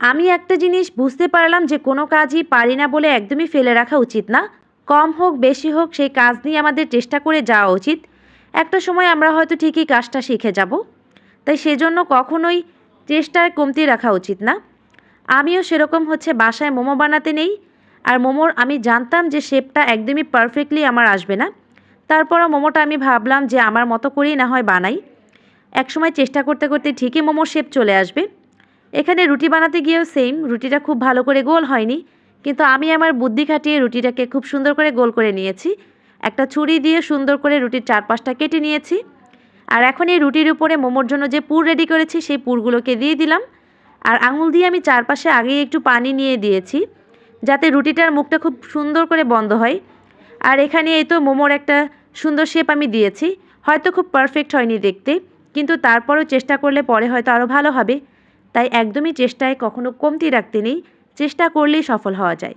আমি একটা জিনিস বুঝতে পারলাম যে কোনো কাজই পারি না বলে একদমই ফেলে রাখা উচিত না। কম হোক, বেশি হোক, সেই কাজ নিয়ে আমাদের চেষ্টা করে যাওয়া উচিত। একটা সময় আমরা হয়তো ঠিকই কাজটা শিখে যাব। তাই সেজন্য কখনোই চেষ্টায় কমতি রাখা উচিত না। আমিও সেরকম হচ্ছে, বাসায় মোমো বানাতে নেই। আর মোমোর আমি জানতাম যে শেপটা একদমই পারফেক্টলি আমার আসবে না। তারপরও মোমোটা আমি ভাবলাম যে আমার মতো করেই না হয় বানাই। একসময় চেষ্টা করতে করতে ঠিকই মোমোর শেপ চলে আসবে। এখানে রুটি বানাতে গিয়েও সেম রুটিটা খুব ভালো করে গোল হয়নি, কিন্তু আমি আমার বুদ্ধি খাটিয়ে রুটিটাকে খুব সুন্দর করে গোল করে নিয়েছি। একটা ছুরি দিয়ে সুন্দর করে রুটির চারপাশটা কেটে নিয়েছি। আর এখন এই রুটির উপরে মোমোর জন্য যে পুর রেডি করেছি, সেই পুরগুলোকে দিয়ে দিলাম। আর আঙুল দিয়ে আমি চারপাশে আগেই একটু পানি নিয়ে দিয়েছি, যাতে রুটিটার মুখটা খুব সুন্দর করে বন্ধ হয়। আর এখানে এই তো মোমোর একটা সুন্দর শেপ আমি দিয়েছি, হয়তো খুব পারফেক্ট হয়নি দেখতে, কিন্তু তারপরও চেষ্টা করলে পরে হয়তো আরও ভালো হবে। তাই একদমই চেষ্টায় কখনো কমতি রাখতে নেই। চেষ্টা করলেই সফল হওয়া যায়।